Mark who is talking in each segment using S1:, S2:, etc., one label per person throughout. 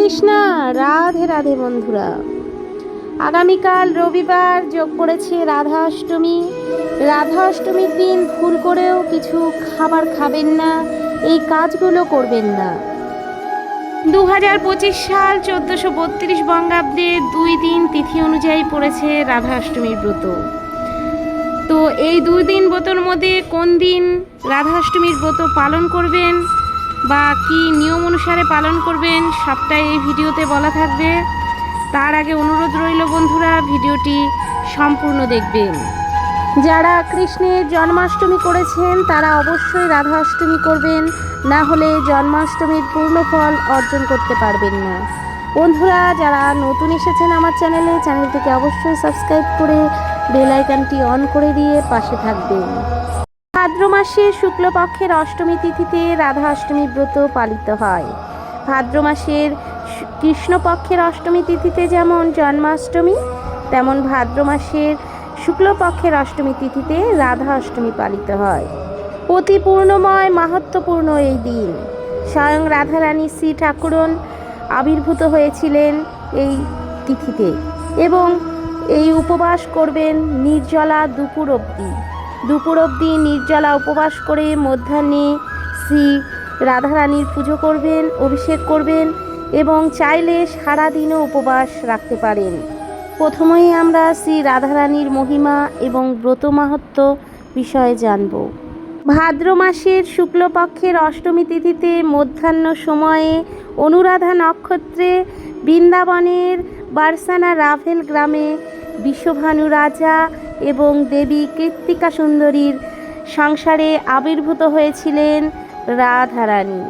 S1: কৃষ্ণা রাধে রাধে বন্ধুরা। আগামীকাল রবিবার যোগ পড়েছে রাধা অষ্টমী। রাধা অষ্টমীর দিন ভুল করেও কিছু খাবার খাবেন না, এই কাজগুলো করবেন না। দু হাজার পঁচিশ সাল চোদ্দোশো বত্রিশ বঙ্গাব্দে দুই দিন তিথি অনুযায়ী পড়েছে রাধা অষ্টমীর ব্রত। তো এই দুই দিন ব্রতর মধ্যে কোন দিন রাধা অষ্টমীর ব্রত পালন করবেন বা কি নিয়ম অনুসারে পালন করবেন সবটাই এই ভিডিওতে বলা থাকবে। তার আগে অনুরোধ রইল বন্ধুরা, ভিডিওটি সম্পূর্ণ দেখবেন। যারা কৃষ্ণের জন্মাষ্টমী করেছেন, তারা অবশ্যই রাধা অষ্টমী করবেন। না হলে জন্মাষ্টমীর পূর্ণ ফল অর্জন করতে পারবেন না। বন্ধুরা, যারা নতুন এসেছেন আমার চ্যানেলে, চ্যানেলটিকে অবশ্যই সাবস্ক্রাইব করে বেল আইকনটি অন করে দিয়ে পাশে থাকবেন। ভাদ্র মাসে শুক্লপক্ষের অষ্টমী তিথিতে রাধা অষ্টমী ব্রত পালিত হয়। ভাদ্র মাসের কৃষ্ণপক্ষের অষ্টমী তিথিতে যেমন জন্মাষ্টমী, তেমন ভাদ্র মাসের শুক্লপক্ষের অষ্টমী তিথিতে রাধা অষ্টমী পালিত হয়। অতি পূর্ণময় মাহাত্মপূর্ণ এই দিন। স্বয়ং রাধারানী শ্রী ঠাকুরন আবির্ভূত হয়েছিলেন এই তিথিতে এবং এই উপবাস করবেন নির্জলা দুপুর অবধি। দুপুর অবধি নির্জলা উপবাস করে মধ্যাহ্নে শ্রী রাধারানীর পুজো করবেন, অভিষেক করবেন এবং চাইলে সারাদিনও উপবাস রাখতে পারেন। প্রথমেই আমরা শ্রী রাধারানীর মহিমা এবং ব্রত মাহাত্ম বিষয়ে জানব। ভাদ্র মাসের শুক্লপক্ষের অষ্টমী তিথিতে মধ্যাহ্ন সময়ে অনুরাধা নক্ষত্রে বৃন্দাবনের বারসানা রাভেল গ্রামে বিশ্বভানু রাজা এবং দেবী কৃত্তিকা সুন্দরীর সংসারে আবির্ভূত হয়েছিলেন রাধারানী।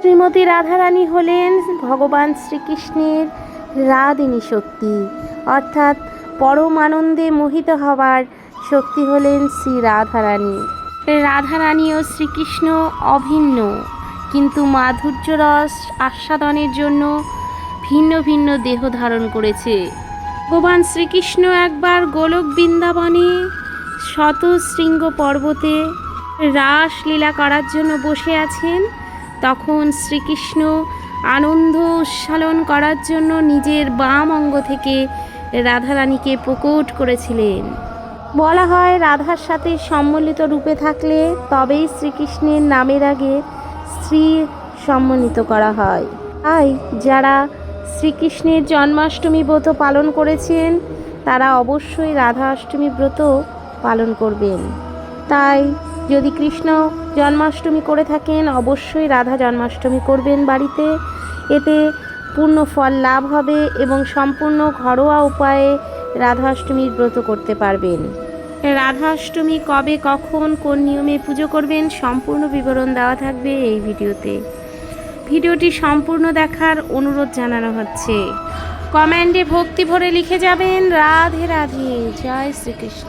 S1: শ্রীমতী রাধারানী হলেন ভগবান শ্রীকৃষ্ণের রাদিনী শক্তি, অর্থাৎ পরম আনন্দে মোহিত হওয়ার শক্তি হলেন শ্রী রাধারানী। রাধারানী ও শ্রীকৃষ্ণ অভিন্ন, কিন্তু মাধুর্য রস আস্বাদনের জন্য ভিন্ন ভিন্ন দেহ ধারণ করেছে। ভগবান শ্রীকৃষ্ণ একবার গোলক বৃন্দাবনে শত শৃঙ্গ পর্বতে রাসলীলা করার জন্য বসে আছেন। তখন শ্রীকৃষ্ণ আনন্দ উচ্ছালন করার জন্য নিজের বাম অঙ্গ থেকে রাধারানীকে প্রকট করেছিলেন। বলা হয়, রাধার সাথে সম্মিলিত রূপে থাকলে তবেই শ্রীকৃষ্ণের নামের আগে শ্রী সম্মানিত করা হয়। তাই যারা শ্রীকৃষ্ণের জন্মাষ্টমী ব্রত পালন করেছেন, তারা অবশ্যই রাধা অষ্টমী ব্রত পালন করবেন। তাই যদি কৃষ্ণ জন্মাষ্টমী করে থাকেন, অবশ্যই রাধা জন্মাষ্টমী করবেন বাড়িতে। এতে পূর্ণ ফল লাভ হবে এবং সম্পূর্ণ ঘরোয়া উপায়ে রাধা অষ্টমীর ব্রত করতে পারবেন। রাধা অষ্টমী কবে কখন কোন নিয়মে পুজো করবেন, সম্পূর্ণ বিবরণ দেওয়া থাকবে এই ভিডিওতে। ভিডিওটি সম্পূর্ণ দেখার অনুরোধ জানানো হচ্ছে। কমেন্টে ভক্তি ভরে লিখে যাবেন রাধে রাধে, জয় শ্রীকৃষ্ণ।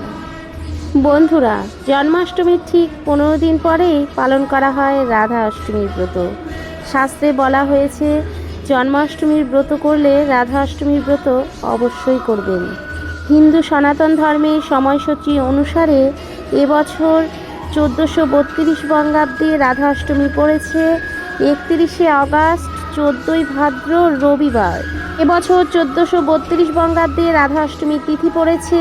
S1: বন্ধুরা, জন্মাষ্টমীর ঠিক পনেরো দিন পরেই পালন করা হয় রাধা অষ্টমীর ব্রত। শাস্ত্রে বলা হয়েছে, জন্মাষ্টমীর ব্রত করলে রাধা অষ্টমীর ব্রত অবশ্যই করবেন। হিন্দু সনাতন ধর্মের সময়সূচি অনুসারে এবছর চোদ্দোশো বত্রিশ বঙ্গাব্দে রাধা অষ্টমী পড়েছে একত্রিশে আগস্ট, চোদ্দোই ভাদ্র, রবিবার। এবছর চোদ্দোশো বত্রিশ বঙ্গাব্দে রাধা অষ্টমীর তিথি পড়েছে।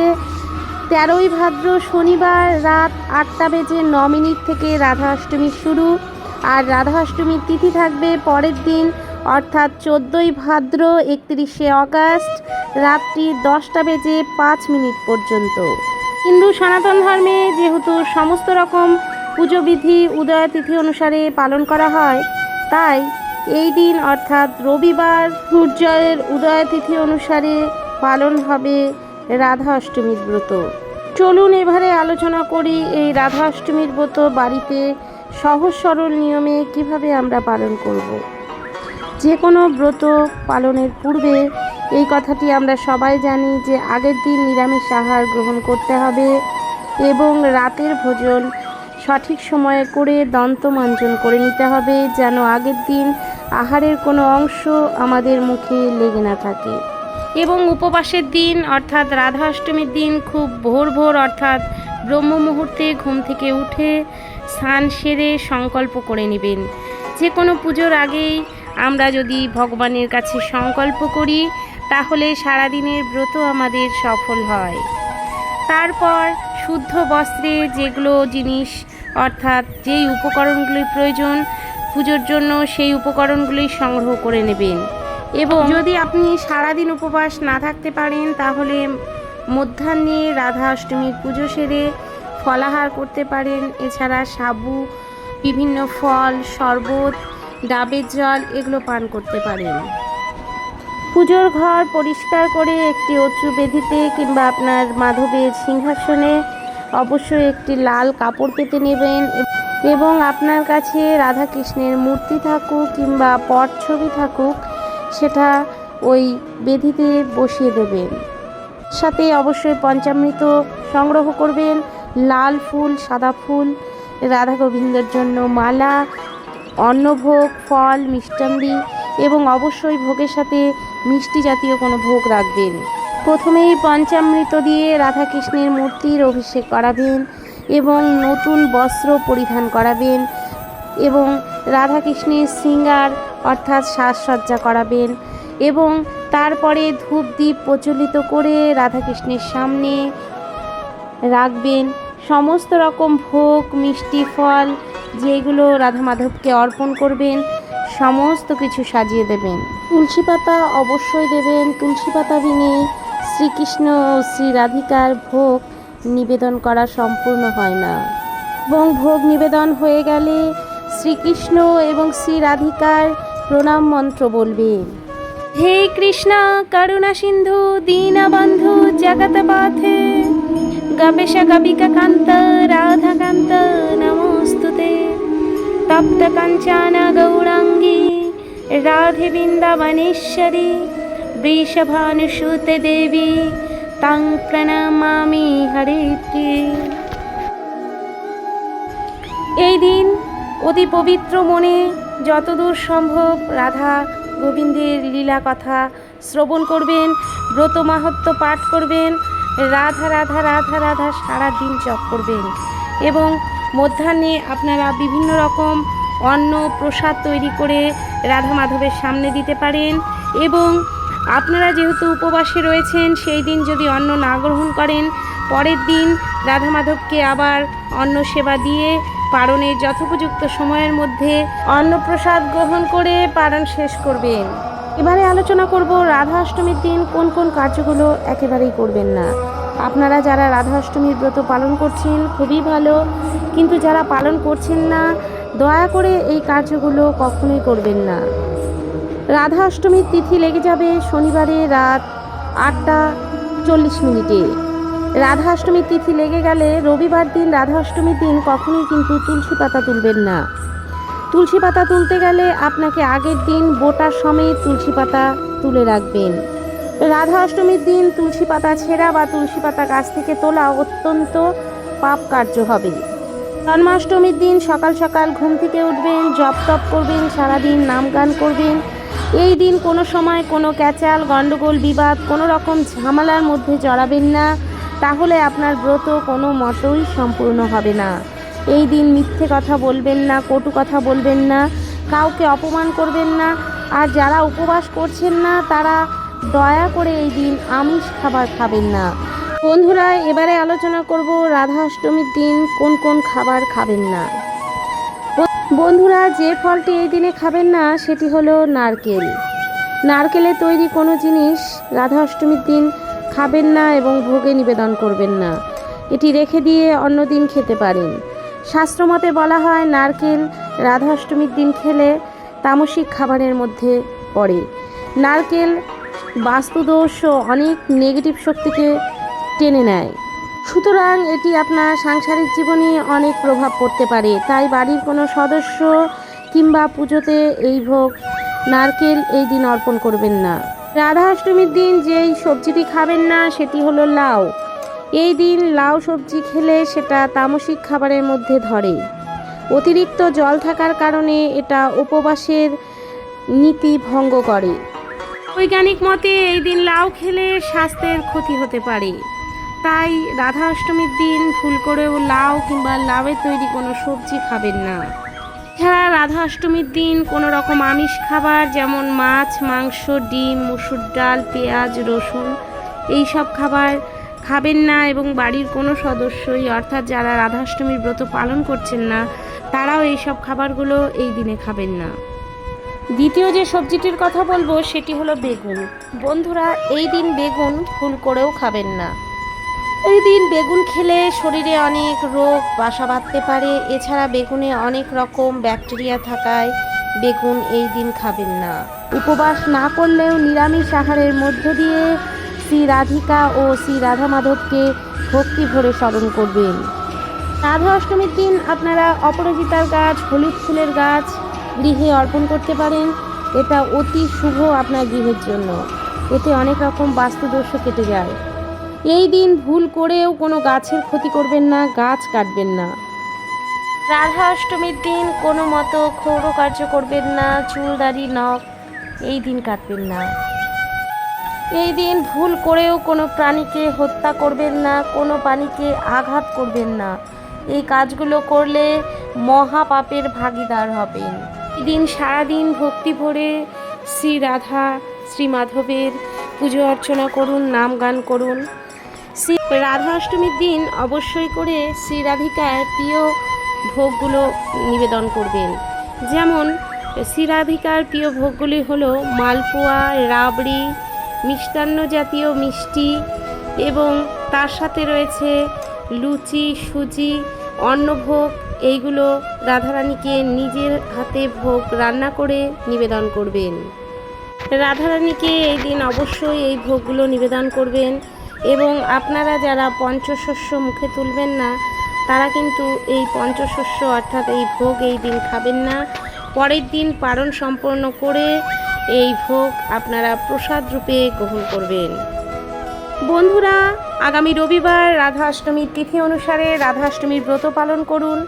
S1: তেরোই ভাদ্র শনিবার রাত আটটা বেজে ন মিনিট থেকে রাধা অষ্টমী শুরু। আর রাধা অষ্টমীর তিথি থাকবে পরের দিন, অর্থাৎ চোদ্দোই ভাদ্র, একত্রিশে অগাস্ট রাত্রি দশটা বেজে পাঁচ মিনিট পর্যন্ত। হিন্দু সনাতন ধর্মে যেহেতু সমস্ত রকম পুজো বিধি উদয় তিথি অনুসারে পালন করা হয় তাই এই দিন অর্থাৎ রবিবার সূর্যের উদয় তিথি অনুসারে পালন হবে রাধা অষ্টমীর ব্রত চলুন এবারে আলোচনা করি এই রাধা অষ্টমীর ব্রত বাড়িতে সহজ সরল নিয়মে কীভাবে আমরা পালন করব। যে কোনো ব্রত পালনের পূর্বে এই কথাটি আমরা সবাই জানি যে আগের দিন নিরামিষ আহার গ্রহণ করতে হবে এবং রাতের ভোজন সঠিক সময়ে করে দন্তমাঞ্জন করে নিতে হবে, যেন আগের দিন আহারের কোনো অংশ আমাদের মুখে লেগে না থাকে। এবং উপবাসের দিন, অর্থাৎ রাধা অষ্টমীর দিন, খুব ভোর ভোর, অর্থাৎ ব্রহ্ম মুহূর্তে ঘুম থেকে উঠে স্নান সেরে সংকল্প করে নেবেন। যে কোনো পুজোর আগেই আমরা যদি ভগবানের কাছে সংকল্প করি, তাহলে সারাদিনের ব্রত আমাদের সফল হয়। তারপর শুদ্ধ বস্ত্রে যেগুলো জিনিস অর্থাৎ যেই উপকরণগুলির প্রয়োজন, পুজোর জন্য সেই উপকরণগুলি সংগ্রহ করে নেবেন। এবং যদি আপনি সারাদিন উপবাস না থাকতে পারেন, তাহলে মধ্যাহ্নে রাধা অষ্টমীর পুজো সেরে ফলাহার করতে পারেন। এছাড়া সাবু, বিভিন্ন ফল, শরবত, ডাবের জল এগুলো পান করতে পারেন। পুজোর ঘর পরিষ্কার করে একটি অচু বেদিতে কিংবা আপনার মাধবের সিংহাসনে অবশ্যই একটি লাল কাপড় পেতে নেবেন এবং আপনার কাছে রাধাকৃষ্ণের মূর্তি থাকুক কিংবা পট ছবি থাকুক, সেটা ওই বেদিতে বসিয়ে দেবেন। সাথে অবশ্যই পঞ্চামৃত সংগ্রহ করবেন, লাল ফুল, সাদা ফুল রাধা গোবিন্দর জন্য মালা, অন্নভোগ, ফল মিষ্টান্দি এবং অবশ্যই ভোগের সাথে মিষ্টি জাতীয় কোনো ভোগ রাখবেন। প্রথমেই পঞ্চামৃত দিয়ে রাধাকৃষ্ণের মূর্তির অভিষেক করাবেন এবং নতুন বস্ত্র পরিধান করাবেন এবং রাধাকৃষ্ণের শৃঙ্গার অর্থাৎ সাজসজ্জা করাবেন এবং তারপরে ধূপ দ্বীপ প্রচলিত করে রাধাকৃষ্ণের সামনে রাখবেন। সমস্ত রকম ভোগ, মিষ্টি ফল যেগুলো রাধা মাধবকে অর্পণ করবেন, সমস্ত কিছু সাজিয়ে দেবেন। তুলসী পাতা অবশ্যই দেবেন। তুলসী পাতা বিনে শ্রীকৃষ্ণ ও শ্রী রাধিকার ভোগ নিবেদন করা সম্পূর্ণ হয় না। এবং ভোগ নিবেদন হয়ে গেলে শ্রীকৃষ্ণ এবং শ্রী রাধিকার প্রণাম মন্ত্র বলবেন হে কৃষ্ণ, করুণা সিন্ধু, দীনবন্ধু, জগৎপথে। গবেশ গবিকা কান্ত রাধাকান্ত নমস্তুতে। তপ্ত কাঞ্চন গৌরাঙ্গী, রাধে বৃন্দাবনেশ্বরী। দেবী তাং প্রণমামি হরে এই দিন অতি পবিত্র মনে যতদূর সম্ভব রাধা গোবিন্দের লীলা কথা শ্রবণ করবেন, ব্রত মাহাত্ম পাঠ করবেন, রাধা রাধা রাধা রাধা সারা দিন জপ করবেন এবং মধ্যাহ্নে আপনারা বিভিন্ন রকম অন্ন প্রসাদ তৈরি করে রাধা মাধবের সামনে দিতে পারেন এবং আপনারা যেহেতু উপবাসে রয়েছেন, সেই দিন যদি অন্ন না গ্রহণ করেন, পরের দিন রাধা মাধবকে আবার অন্ন সেবা দিয়ে পারণের যথোপযুক্ত সময়ের মধ্যে অন্নপ্রসাদ গ্রহণ করে পারণ শেষ করবেন। এবারে আলোচনা করব রাধা অষ্টমীর দিন কোন কোন কার্যগুলো একেবারেই করবেন না। আপনারা যারা রাধা অষ্টমীর ব্রত পালন করছেন, খুবই ভালো। কিন্তু যারা পালন করছেন না, দয়া করে এই কার্যগুলো কখনোই করবেন না। রাধা অষ্টমীর তিথি লেগে যাবে শনিবারে রাত আটটা চল্লিশ মিনিটে। রাধা অষ্টমীর তিথি লেগে গেলে রবিবার দিন রাধা অষ্টমীর দিন কখনোই কিন্তু তুলসী পাতা তুলবেন না। তুলসী পাতা তুলতে গেলে আপনাকে আগের দিন বোটার সমেত তুলসী পাতা তুলে রাখবেন। রাধা অষ্টমীর দিন তুলসী পাতা ছেঁড়া বা তুলসী পাতা গাছ থেকে তোলা অত্যন্ত পাপ কার্য হবে। জন্মাষ্টমীর দিন সকাল সকাল ঘুম থেকে উঠবেন, জপ তপ করবেন, সারাদিন নাম গান করবেন এই দিন কোনো সময় কোনো ক্যাচাল, গণ্ডগোল, বিবাদ, কোনো রকম ঝামেলার মধ্যে জড়াবেন না। তাহলে আপনার ব্রত কোনো মতই সম্পূর্ণ হবে না। এই দিন মিথ্যে কথা বলবেন না, কটু কথা বলবেন না, কাউকে অপমান করবেন না। আর যারা উপবাস করছেন না, তারা দয়া করে এই দিন আমিষ খাবার খাবেন না। বন্ধুরা, এবারে আলোচনা করব রাধা অষ্টমীর দিন, কোন কোন খাবার খাবেন না। বন্ধুরা, যে ফলটি এই দিনে খাবেন না, সেটি হলো নারকেল। নারকেলে তৈরি কোনো জিনিস রাধা অষ্টমীর দিন খাবেন না এবং ভোগে নিবেদন করবেন না। এটি রেখে দিয়ে অন্য দিন খেতে পারেন। শাস্ত্রমতে বলা হয়, নারকেল রাধা অষ্টমীর দিন খেলে তামসিক খাবারের মধ্যে পড়ে। নারকেল বাস্তুদোষ ও অনেক নেগেটিভ শক্তিকে টেনে নেয়। সুতরাং এটি আপনার সাংসারিক জীবনে অনেক প্রভাব পড়তে পারে। তাই বাড়ির কোনো সদস্য কিংবা পুজোতে এই ভোগ, নারকেল এই দিন অর্পণ করবেন না। রাধা অষ্টমীর দিন যেই সবজিটি খাবেন না, সেটি হলো লাউ। এই দিন লাউ সবজি খেলে সেটা তামসিক খাবারের মধ্যে ধরে। অতিরিক্ত জল থাকার কারণে এটা উপবাসের নীতি ভঙ্গ করে। বৈজ্ঞানিক মতে এই দিন লাউ খেলে স্বাস্থ্যের ক্ষতি হতে পারে। তাই রাধা অষ্টমীর দিন ভুল করেও লাউ কিংবা লাউয়ের তৈরি কোনো সবজি খাবেন না। এছাড়া রাধা অষ্টমীর দিন কোনো রকম আমিষ খাবার যেমন মাছ, মাংস, ডিম, মুসুর ডাল, পেঁয়াজ, রসুন এই সব খাবার খাবেন না এবং বাড়ির কোনো সদস্যই অর্থাৎ যারা রাধাষ্টমীর ব্রত পালন করছেন না, তারাও এই সব খাবারগুলো এই দিনে খাবেন না। দ্বিতীয় যে সবজিটির কথা বলব সেটি হলো বেগুন। বন্ধুরা, এই দিন বেগুন ফুল করেও খাবেন না। এই দিন বেগুন খেলে শরীরে অনেক রোগ, বাসা বাঁধতে পারে। এছাড়া বেগুনে অনেক রকম ব্যাকটেরিয়া থাকায় বেগুন এই দিন খাবেন না। উপবাস না করলেও নিরামিষ আহারের মধ্য দিয়ে শ্রী রাধিকা ও শ্রী রাধা মাধবকে ভক্তি ভরে স্মরণ করবেন। রাধা অষ্টমীর দিন আপনারা অপরাজিতার গাছ, হলুদ ফুলের গাছ গৃহে অর্পণ করতে পারেন। এটা অতি শুভ আপনার গৃহের জন্য। এতে অনেক রকম বাস্তুদোষ কেটে যায়। এই দিন ভুল করেও কোনো গাছের ক্ষতি করবেন না, গাছ কাটবেন না। রাধা অষ্টমীর দিন কোনো মতো ক্ষৌর কার্য করবেন না চুল দাড়ি নখ, এই দিন কাটবেন না। এই দিন ভুল করেও কোনো প্রাণীকে হত্যা করবেন না, কোনো প্রাণীকে আঘাত করবেন না। এই কাজগুলো করলে মহাপাপের ভাগিদার হবেন। এই দিন সারাদিন ভক্তি ভরে শ্রী রাধা, শ্রী মাধবের পুজো অর্চনা করুন, নাম গান করুন। শ্রী রাধা অষ্টমীর দিন অবশ্যই করে শ্রী রাধিকার প্রিয় ভোগগুলো নিবেদন করবেন। যেমন, শ্রী রাধিকার প্রিয় ভোগগুলি হলো মালপোয়া, রাবড়ি, মিষ্টান্ন জাতীয় মিষ্টি এবং তার সাথে রয়েছে লুচি, সুজি, অন্নভোগ। এইগুলো রাধারানীকে নিজের হাতে ভোগ রান্না করে নিবেদন করবেন। রাধারানীকে এই দিন অবশ্যই এই ভোগগুলো নিবেদন করবেন। এবং আপনারা যারা পঞ্চশস্য মুখে তুলবেন না, তারা কিন্তু এই পঞ্চশস্য অর্থাৎ এই ভোগ এই দিন খাবেন না। পরের দিন পারণ সম্পন্ন করে এই ভোগ আপনারা প্রসাদ রূপে গ্রহণ করবেন। বন্ধুরা, আগামী রবিবার রাধা অষ্টমীর তিথি অনুসারে রাধা অষ্টমীর ব্রত পালন করুন।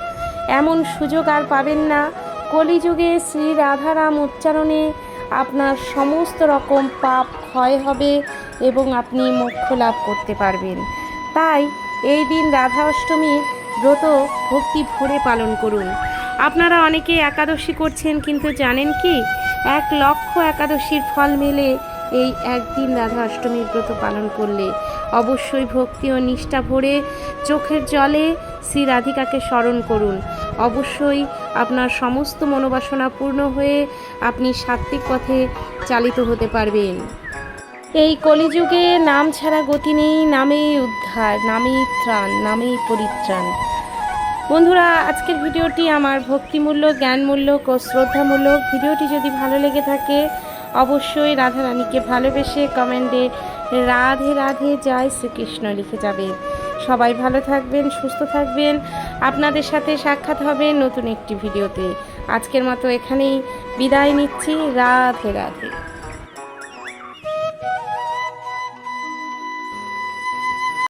S1: এমন সুযোগ আর পাবেন না। কলিযুগে শ্রী রাধারাম উচ্চারণে আপনার সমস্ত রকম পাপ ক্ষয় হবে। এবং আপনি মোক্ষ লাভ করতে পারবেন। তাই এই দিন রাধা অষ্টমীর ব্রত ভক্তি ভরে পালন করুন। আপনারা অনেকে একাদশী করছেন, কিন্তু জানেন কি? এক লক্ষ একাদশীর ফল মেলে এই একদিন রাধা অষ্টমীর ব্রত পালন করলে। অবশ্যই ভক্তি ও নিষ্ঠা ভরে চোখের জলে শ্রী রাধিকাকে স্মরণ করুন। অবশ্যই আপনার সমস্ত মনোবাসনা পূর্ণ হয়ে আপনি সাত্বিক পথে চালিত হতে পারবেন। এই কলিযুগে নাম ছাড়া গতি নেই নামেই উদ্ধার নামেই ত্রাণ নামেই পরিত্রাণ। বন্ধুরা, আজকের ভিডিওটি আমার ভক্তিমূল্য, জ্ঞানমূল্যক ও শ্রদ্ধামূলক ভিডিওটি যদি ভালো লেগে থাকে, অবশ্যই রাধা রানীকে ভালোবেসে কমেন্টে রাধে রাধে জয় শ্রীকৃষ্ণ লিখে যাবেন সবাই ভালো থাকবেন, সুস্থ থাকবেন। আপনাদের সাথে সাক্ষাৎ হবে নতুন একটি ভিডিওতে। আজকের মতো এখানেই বিদায় নিচ্ছি। রাধে রাধে।